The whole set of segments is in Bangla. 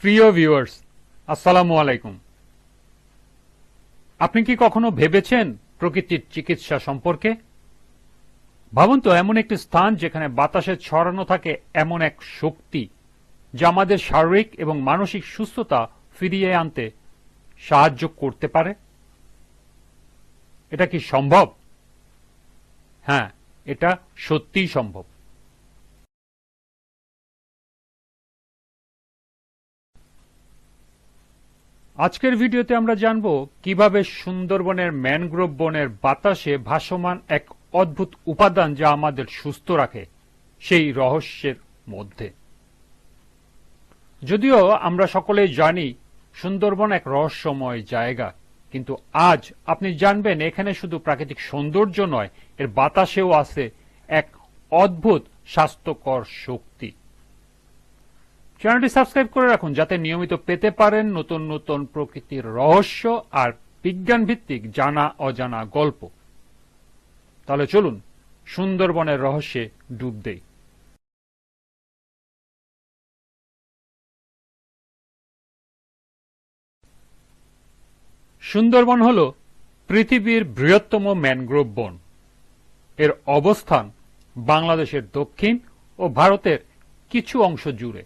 প্রিয় ভিউয়ার্স আসসালামু আলাইকুম। আপনি কি কখনো ভেবেছেন প্রকৃতির চিকিৎসা সম্পর্কে? ভাবুন তো, এমন একটি স্থান যেখানে বাতাসে ছড়ানো থাকে এমন এক শক্তি, যা আমাদের শারীরিক এবং মানসিক সুস্থতা ফিরিয়ে আনতে সাহায্য করতে পারে। এটা কি সম্ভব? হ্যাঁ এটা সত্যিই সম্ভব। আজকের ভিডিওতে আমরা জানব কীভাবে সুন্দরবনের ম্যানগ্রোভ বনের বাতাসে ভাসমান এক অদ্ভুত উপাদান যা আমাদের সুস্থ রাখে, সেই রহস্যের মধ্যে। যদিও আমরা সকলেই জানি সুন্দরবন এক রহস্যময় জায়গা, কিন্তু আজ আপনি জানবেন এখানে শুধু প্রাকৃতিক সৌন্দর্য নয়, এর বাতাসেও আছে এক অদ্ভুত স্বাস্থ্যকর শক্তি। চ্যানেলটি সাবস্ক্রাইব করে রাখুন যাতে নিয়মিত পেতে পারেন নতুন নতুন প্রকৃতির রহস্য আর বিজ্ঞান ভিত্তিক জানা অজানা গল্প। তাহলে চলুন সুন্দরবনের রহস্যে ডুব দেই। সুন্দরবন হল পৃথিবীর বৃহত্তম ম্যানগ্রোভ বন। এর অবস্থান বাংলাদেশের দক্ষিণ ও ভারতের কিছু অংশ জুড়ে।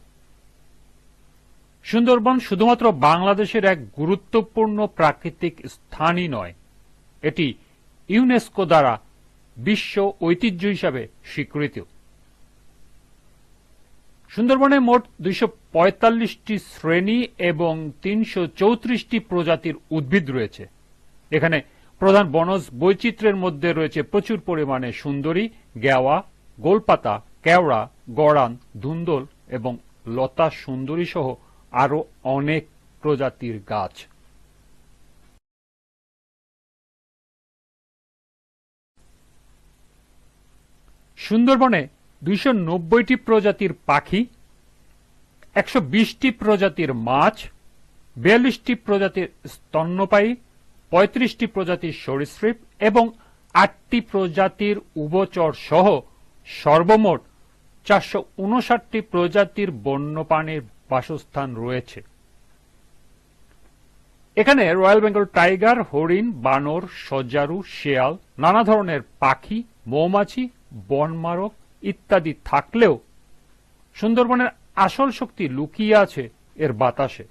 সুন্দরবন শুধুমাত্র বাংলাদেশের এক গুরুত্বপূর্ণ প্রাকৃতিক স্থানই নয়, এটি ইউনেস্কো দ্বারা বিশ্ব ঐতিহ্য হিসাবে স্বীকৃত। সুন্দরবনে মোট দুইশো শ্রেণি এবং তিনশো প্রজাতির উদ্ভিদ রয়েছে। এখানে প্রধান বনজ বৈচিত্র্যের মধ্যে রয়েছে প্রচুর পরিমাণে সুন্দরী, গেওয়া, গোলপাতা, কেওড়া, গড়ান, ধুন্দল এবং লতা সুন্দরী সহ আরও অনেক প্রজাতির গাছ। সুন্দরবনে দুইশো প্রজাতির পাখি, একশো বিশটি প্রজাতির মাছ, বিয়াল্লিশটি প্রজাতির স্তন্যপায়ী, পঁয়ত্রিশটি প্রজাতির সরীসৃপ এবং আটটি প্রজাতির উভচর সহ সর্বমোট চারশো উনষাটটি প্রজাতির বন্যপ্রাণীর বাসস্থান রয়েছে। এখানে রয়্যাল বেঙ্গল টাইগার, হরিণ, বানর, সজারু, শেয়াল, নানা ধরনের পাখি, মৌমাছি বনমারক ইত্যাদি থাকলেও সুন্দরবনের আসল শক্তি লুকিয়ে আছে এর বাতাসে।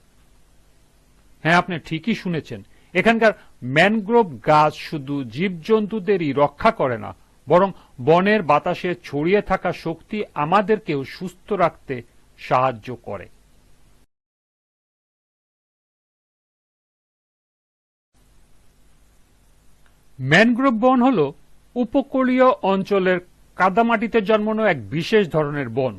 হ্যাঁ আপনি ঠিকই শুনেছেন, এখানকার ম্যানগ্রোভ গাছ শুধু জীবজন্তুদেরই রক্ষা করে না, বরং বনের বাতাসে ছড়িয়ে থাকা শক্তি আমাদেরকেও সুস্থ রাখতে সাহায্য করে। ম্যানগ্রোভ বন হল উপকূলীয় অঞ্চলের কাদামাটিতে জন্মানো এক বিশেষ ধরনের বন,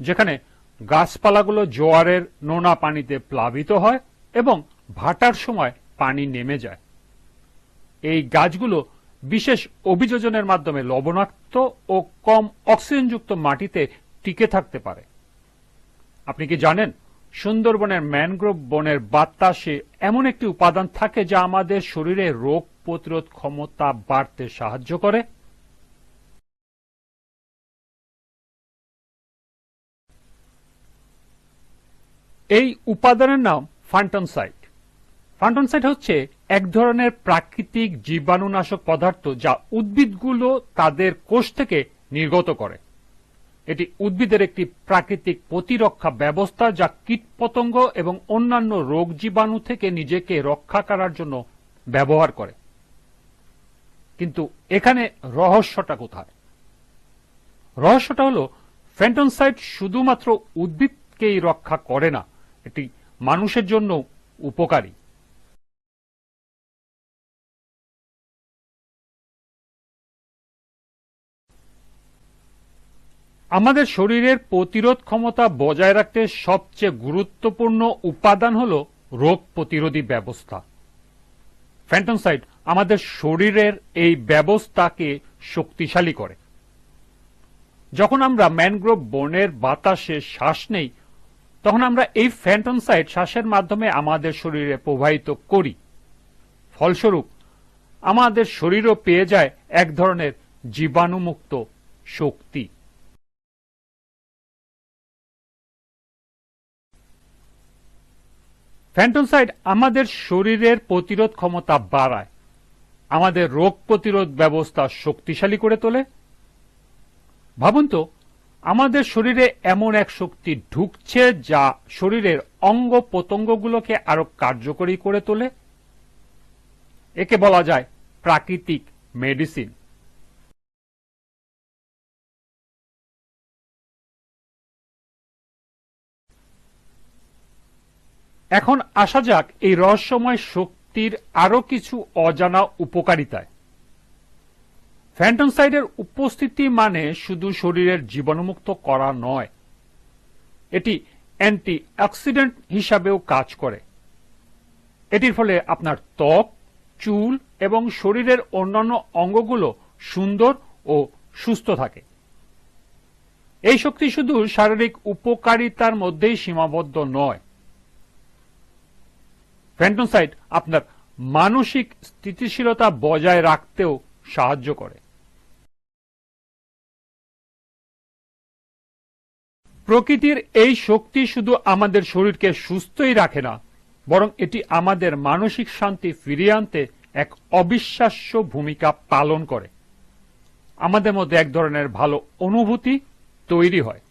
যেখানে গাছপালাগুলো জোয়ারের নোনা পানিতে প্লাবিত হয় এবং ভাটার সময় পানি নেমে যায়। এই গাছগুলো বিশেষ অভিযোজনের মাধ্যমে লবণাক্ত ও কম অক্সিজেনযুক্ত মাটিতে টিকে থাকতে পারে। আপনি কি জানেন, সুন্দরবনের ম্যানগ্রোভ বনের বাতাসে এমন একটি উপাদান থাকে যা আমাদের শরীরে রোগ প্রতিরোধ ক্ষমতা বাড়তে সাহায্য করে। এই উপাদানের নাম ফান্টনসাইট। ফান্টনসাইট হচ্ছে এক ধরনের প্রাকৃতিক জীবাণুনাশক পদার্থ যা উদ্ভিদগুলো তাদের কোষ থেকে নির্গত করে। এটি উদ্ভিদের একটি প্রাকৃতিক প্রতিরক্ষা ব্যবস্থা যা কীটপতঙ্গ এবং অন্যান্য রোগ জীবাণু থেকে নিজেকে রক্ষা করার জন্য ব্যবহার করে। কিন্তু এখানে রহস্যটা কোথায়? রহস্যটা হল, ফ্যান্টনসাইট শুধুমাত্র উদ্ভিদকেই রক্ষা করে না, এটি মানুষের জন্য উপকারী। আমাদের শরীরের প্রতিরোধ ক্ষমতা বজায় রাখতে সবচেয়ে গুরুত্বপূর্ণ উপাদান হল রোগ প্রতিরোধী ব্যবস্থা। ফ্যান্টনসাইড আমাদের শরীরের এই ব্যবস্থাকে শক্তিশালী করে। যখন আমরা ম্যানগ্রোভ বনের বাতাসে শ্বাস নেই, তখন আমরা এই ফ্যান্টনসাইড শ্বাসের মাধ্যমে আমাদের শরীরে প্রবাহিত করি। ফলস্বরূপ, আমাদের শরীরও পেয়ে যায় এক ধরনের জীবাণুমুক্ত শক্তি। ফ্যান্টনসাইড আমাদের শরীরের প্রতিরোধ ক্ষমতা বাড়ায়। আমাদের রোগ প্রতিরোধ ব্যবস্থা শক্তিশালী করে তোলে। ভাবুন তো, আমাদের শরীরে এমন এক শক্তি ঢুকছে যা শরীরের অঙ্গ প্রত্যঙ্গগুলোকে আরও কার্যকরী করে তোলে। একে বলা যায় প্রাকৃতিক মেডিসিন। এখন আসা যাক এই রহস্যময় শক্তির আরও কিছু অজানা উপকারিতায়। ফ্যান্টনসাইডের উপস্থিতি মানে শুধু শরীরের জীবাণুমুক্ত করা নয়, এটি অ্যান্টি অক্সিডেন্ট হিসাবেও কাজ করে। এটির ফলে আপনার ত্বক, চুল এবং শরীরের অন্যান্য অঙ্গগুলো সুন্দর ও সুস্থ থাকে। এই শক্তি শুধু শারীরিক উপকারিতার মধ্যেই সীমাবদ্ধ নয় ফ্যান্টনসাইড আপনার মানসিক স্থিতিশীলতা বজায় রাখতেও সাহায্য করে। প্রকৃতির এই শক্তি শুধু আমাদের শরীরকে সুস্থই রাখে না, বরং এটি আমাদের মানসিক শান্তি ফিরিয়ে আনতে এক অবিশ্বাস্য ভূমিকা পালন করে। আমাদের মধ্যে এক ধরনের ভালো অনুভূতি তৈরি হয়।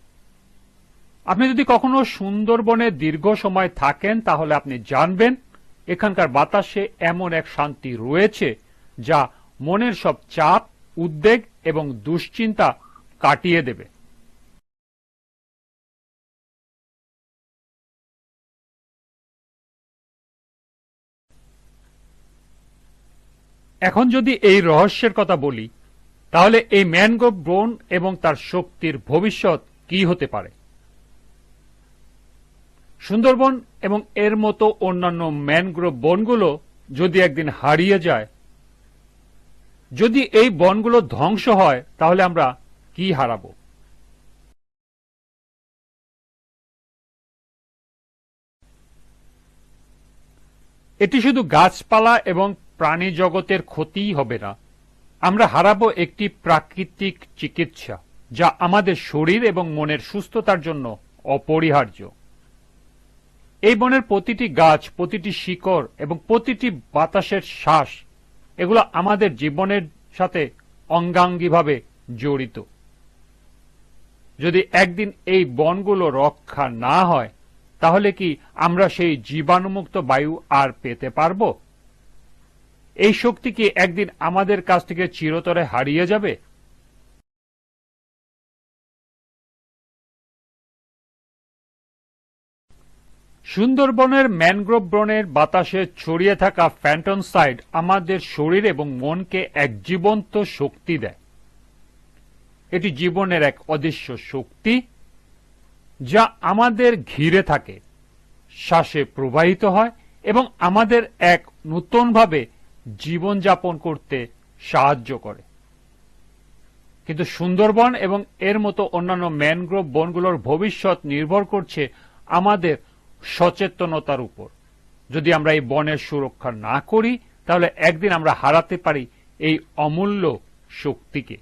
আপনি যদি কখনো সুন্দরবনে দীর্ঘ সময় থাকেন, তাহলে আপনি জানবেন এখানকার বাতাসে এমন এক শান্তি রয়েছে যা মনের সব চাপ, উদ্বেগ এবং দুশ্চিন্তা কাটিয়ে দেবে। এখন যদি এই রহস্যের কথা বলি, তাহলে এই ম্যানগ্রোভ ব্রোন এবং তার শক্তির ভবিষ্যৎ কি হতে পারে? সুন্দরবন এবং এর মতো অন্যান্য ম্যানগ্রোভ বনগুলো যদি একদিন হারিয়ে যায়, যদি এই বনগুলো ধ্বংস হয়, তাহলে আমরা কি হারাবো? এটি শুধু গাছপালা এবং প্রাণী জগতের ক্ষতিই হবে না। আমরা হারাবো একটি প্রাকৃতিক চিকিৎসা, যা আমাদের শরীর এবং মনের সুস্থতার জন্য অপরিহার্য। এই বনের প্রতিটি গাছ, প্রতিটি শিকড় এবং প্রতিটি বাতাসের শ্বাস, এগুলো আমাদের জীবনের সাথে অঙ্গাঙ্গিভাবে জড়িত। যদি একদিন এই বনগুলো রক্ষা না হয়, তাহলে কি আমরা সেই জীবাণুমুক্ত বায়ু আর পেতে পারব? এই শক্তি কি একদিন আমাদের কাছ থেকে চিরতরে হারিয়ে যাবে? সুন্দরবনের ম্যানগ্রোভ বনের বাতাসে ছড়িয়ে থাকা ফ্যান্টনসাইড আমাদের শরীর এবং মনকে এক জীবন্ত শক্তি দেয়। এটি জীবনের এক অদৃশ্য শক্তি যা আমাদের ঘিরে থাকে, শ্বাসে প্রবাহিত হয় এবং আমাদের এক নূতনভাবে জীবনযাপন করতে সাহায্য করে। কিন্তু সুন্দরবন এবং এর মতো অন্যান্য ম্যানগ্রোভ বনগুলোর ভবিষ্যৎ নির্ভর করছে আমাদের সচেতনতার উপর। যদি আমরা এই বনের সুরক্ষা না করি, তাহলে একদিন আমরা হারাতে পারি এই অমূল্য শক্তিকে।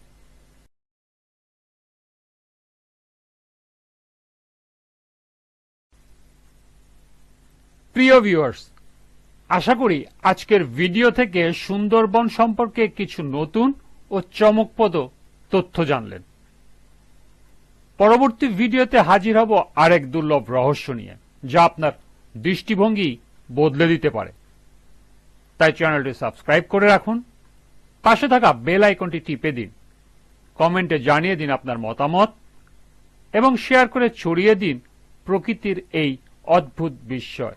প্রিয় ভিউয়ার্স আশা করি আজকের ভিডিও থেকে সুন্দরবন সম্পর্কে কিছু নতুন ও চমকপ্রদ তথ্য জানলেন। পরবর্তী ভিডিওতে হাজির হব আরেক দুর্লভ রহস্য নিয়ে। যা আপনার দৃষ্টিভঙ্গি বদলে দিতে পারে। তাই চ্যানেলটি সাবস্ক্রাইব করে রাখুন। পাশে থাকা বেল আইকনটি টিপে দিন। কমেন্টে জানিয়ে দিন আপনার মতামত এবং শেয়ার করে ছড়িয়ে দিন প্রকৃতির এই অদ্ভুত বিস্ময়।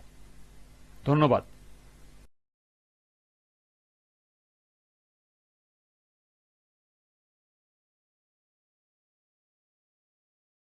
ধন্যবাদ।